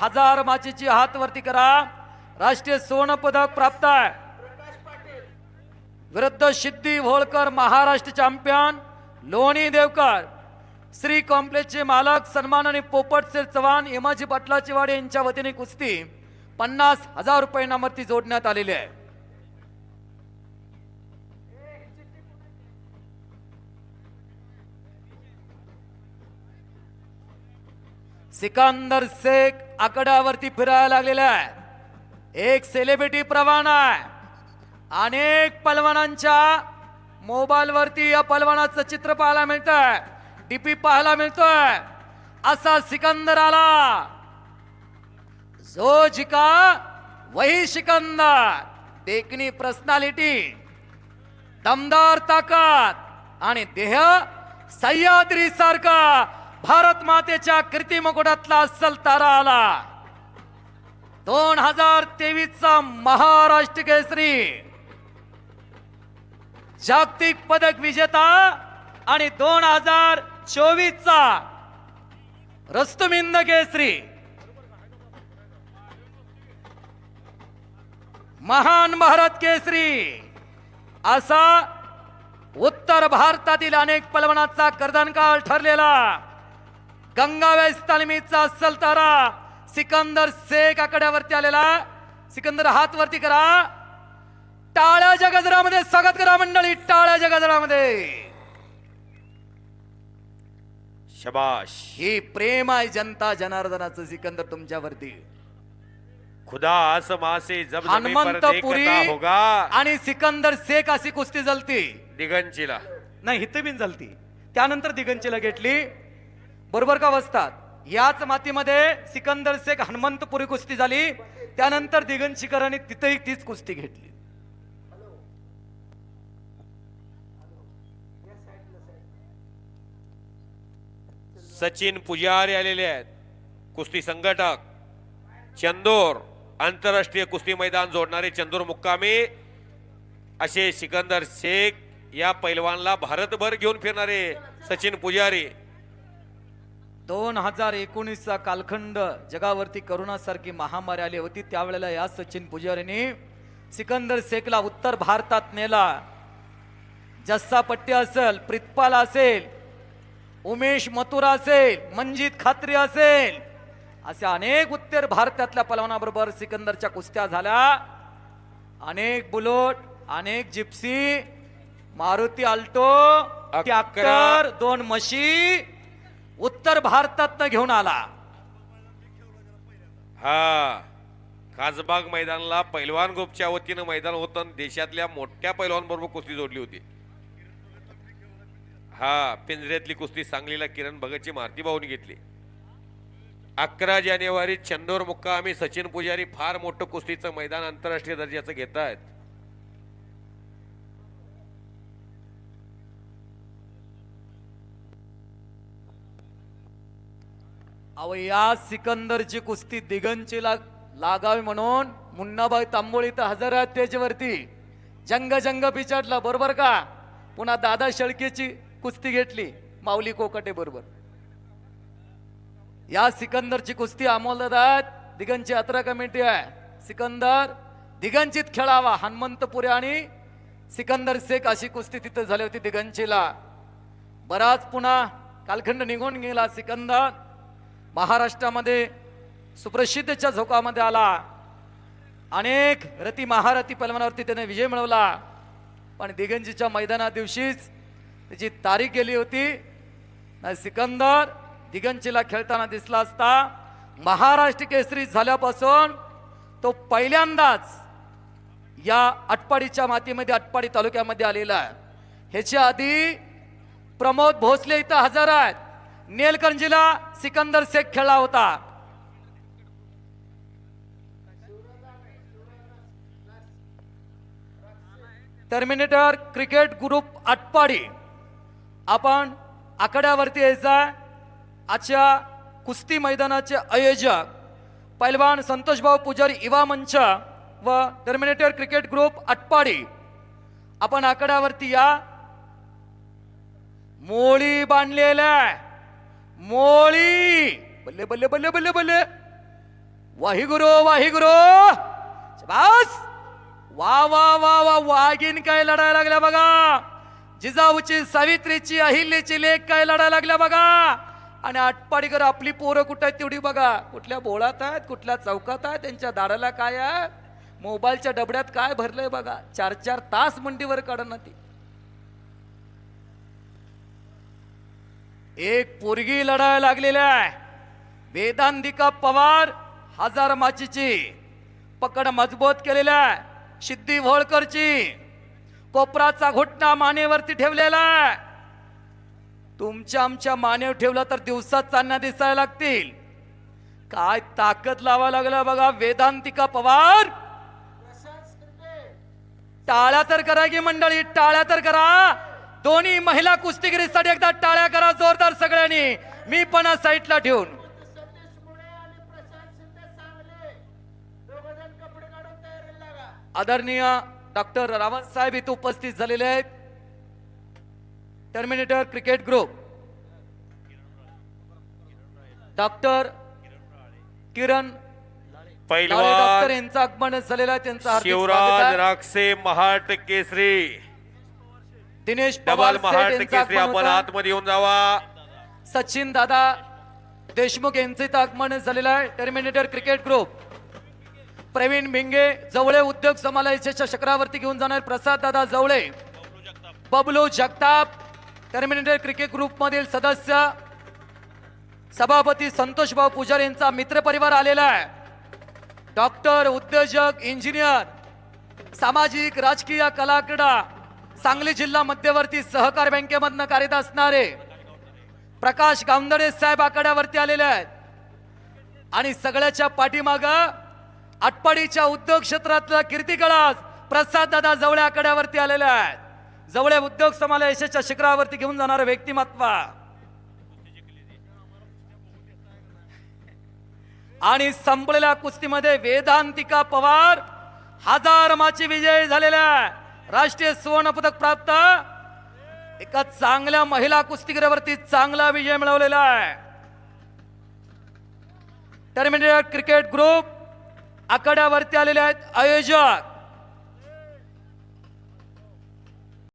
हजार माचीची हात वरती करा. राष्ट्रीय सुवर्ण पदक प्राप्त आहे. विरुद्ध सिद्धी होळकर महाराष्ट्र चॅम्पियन लोणी देवकर. श्री कॉम्प्लेक्सचे मालक सन्मान आणि पोपटसेर चव्हाण इमाजी पटलाचीवाडी यांच्या वतीने कुस्ती पन्नास हजार रुपये इनामावरती जोडण्यात आलेली आहे. सिकंदर शेख आकड्यावरती फिरायला लागलेला आहे. एक सेलिब्रिटी प्रवाण आहे. अनेक पलवानांच्या मोबाईलवरती या पलवानाचं चित्र पाहायला मिळतंय. डीपी पाहायला मिळतोय. असा सिकंदर आला. जो जिका वही सिकंदर. देखणी पर्सनॅलिटी दमदार ताकद. आणि देह सह्याद्री सारखा भारत मातेच्या कीर्ती मुकुटातला अस्सल तारा आला. दोन हजार तेवीस चा महाराष्ट्र केसरी. जागतिक पदक विजेता आणि दोन हजार चोवीस चा रस्तुमिंद केसरी. महान भारत केसरी. असा उत्तर भारतातील अनेक पलवणाचा कर्दनकाळ ठरलेला. गंगावेस तालमीचा अस्सल तारा. सिकंदर शेख आकड्यावरती आलेला. सिकंदर हात वरती करा. टाळ्याच्या गजरामध्ये स्वागत करा मंडळी टाळ्याच्या गजरामध्ये शबाश. ही प्रेम आहे जनता जनार्दनाचं सिकंदर तुमच्यावरती. खुदा आसमां से जब हनुमंतपुरी होगा. आणि सिकंदर शेख अशी कुस्ती जलती. दिगंचीला. नाही हिथे बिन झालती त्यानंतर दिगंचीला घेतली बरोबर का वसतात याच मातीमध्ये सिकंदर शेख हनुमंतपुरी कुस्ती झाली. त्यानंतर दिगंचीकरांनी तिथेही तीच कुस्ती घेतली. सचिन पुजारी आलेले आहेत. कुस्ती संघटक. चंदोर आंतरराष्ट्रीय कुस्ती मैदान जोडणारे चंदूर मुक्कामी. असे सिकंदर शेख या पैलवानला भारतभर घेऊन फिरणारे सचिन पुजारी. दोन हजार एकोणीसचा कालखंड जगावरती करोनासारखी महामारी आली होती. त्यावेळेला या सचिन पुजारीने सिकंदर शेखला उत्तर भारतात नेला. जस्सा पट्टी असेल प्रितपाल असेल उमेश मथुरा असेल मंजित खात्री असेल अशा अनेक उत्तर भारतातल्या पलवानाबरोबर सिकंदरच्या कुस्त्या झाल्या. अनेक बुलोट अनेक जिप्सी मारुती आल्टो ट्रॅक्टर दोन म्हशी उत्तर भारतात घेऊन आला. हा खासबाग मैदानाला पैलवान ग्रुपच्या वतीनं मैदान होतं आणि देशातल्या मोठ्या पैलवानबरोबर कुस्ती जोडली होती. हा पिंजऱ्यातली कुस्ती सांगलीला किरण भगतची मारती भाऊनी घेतली. अकरा जानेवारी चंदोर मुक्कामी सचिन पुजारी फार मोठं कुस्तीचं मैदान आंतरराष्ट्रीय दर्जाचं घेत आहेत अहो या सिकंदरची कुस्ती दिगंचीला लागावी म्हणून मुन्नाबाई तांबोळी तर हजर आहेत त्याच्यावरती. जंग जंग पिचाटला बरोबर का? पुन्हा दादा शेळकेची कुस्ती घेतली माऊली कोकटे बरोबर. या सिकंदरची कुस्ती अमोलदात दिगंची यात्रा कमिटी आहे. सिकंदर दिगंचित खेळावा हनुमंतपुरे आणि सिकंदर शेख अशी कुस्ती तिथं झाली होती दिगंचीला. बराच पुन्हा कालखंड निघून गेला सिकंदर. महाराष्ट्रामध्ये सुप्रसिद्धच्या झोकामध्ये आला. अनेक रती महारथी पलवानावरती त्याने विजय मिळवला. पण दिगंजीच्या मैदाना दिवशीच त्याची तारीख गेली होती. नाही सिकंदर दिगंजीला खेळताना दिसला असता. महाराष्ट्र केसरी झाल्यापासून तो पहिल्यांदाच या अटपाडीच्या मातीमध्ये अटपाडी तालुक्यामध्ये आलेला आहे. ह्याच्या आधी प्रमोद भोसले इथं हजर आहेत. नेलकंजीला सिकंदर शेख खेळला होता टर्मिनेटर क्रिकेट ग्रुप आटपाडी आपण आकड्यावरती यायचा आजच्या कुस्ती मैदानाचे आयोजक पैलवान संतोषभाऊ पुजारी इवा मंच व टर्मिनेटर क्रिकेट ग्रुप आटपाडी आपण आकड्यावरती या मोळी बांधलेल्या मोळी. बल्ले बल्ले बल्ले बल्ले बल्ले. वाहिगुरु वाहिगुरु. बास वा वा वा वा वाघीन काय लढायला लागल्या बघा. जिजाऊची सावित्रीची अहिल्याची लेख काय लढायला लागल्या बघा. आणि आटपाडीकर आपली पोरं कुठं आहेत तेवढी बघा. कुठल्या बोळात आहेत कुठल्या चौकात आहेत त्यांच्या दाडाला काय आहे? मोबाईलच्या डबड्यात काय भरलंय बघा. चार चार तास मंडीवर काढणं ती. एक पोरगी लढायला लागलेली आहे. वेदांतिका पवार हजार माचीची पकड मजबूत केलेला आहे. सिद्धी होळकरची कोपराचा घुटणा मानेवरती ठेवलेला आहे. तुमच्या आमच्या मानेव ठेवला तर दिवसात चांना दिसायला लागतील. काय ताकद लावा लागला बघा वेदांतिका पवार. टाळ्या तर करा की मंडळी टाळ्या तर करा. दोन्ही महिला कुस्तीगिरीसाठी एकदा टाळ्या करा जोरदार सगळ्यांनी. मी पण साईडला ठेवून. आदरणीय डॉक्टर रावत साहेब इथे उपस्थित झालेले आहेत. Terminator cricket group. Doctor Kiran doctor यांचं आगमन झालेलं आहे त्यांचं शिवराज. राक्षे महाट केसरी. दिनेश पवार डबल सेठ महाट यांचं केसरी आगमन आपण होतं. आतमध्ये येऊन जावा. सचिन दादा देशमुख यांचे इथं आगमन झालेलं आहे. Terminator cricket group Pravin Bhinge Jawale उद्योग समालयाच्या चक्रावरती घेऊन जाणार प्रसाद दादा Jawale. Bablu Jagtap terminator cricket group मधील सदस्य. सभापती संतोष भाऊ पुजारी यांचा मित्रपरिवार आलेला आहे. डॉक्टर उद्योजक इंजिनियर सामाजिक राजकीय कला क्रीडा सांगली जिल्हा मध्यवर्ती सहकार बँकेमधनं कार्यरत असणारे प्रकाश गावंदडे साहेब आकड्यावरती आलेले आहेत. आणि सगळ्याच्या पाठीमाग आटपाडीच्या उद्योग क्षेत्रातला कीर्तिकळास प्रसाद दादा जवळे आकड्यावरती आलेले आहेत. जवळे उद्योग समाला यशाच्या शिखरावरती घेऊन जाणारं व्यक्तिमत्व. आणि संपलेल्या कुस्तीमध्ये वेदांतिका पवार हजार माची विजय झालेल्या आहे. राष्ट्रीय सुवर्ण पदक प्राप्त. एका चांगल्या महिला कुस्तीगिरावरती चांगला विजय मिळवलेला आहे. टर्मिनेटर क्रिकेट ग्रुप आकड्यावरती आलेले आहेत आयोजक.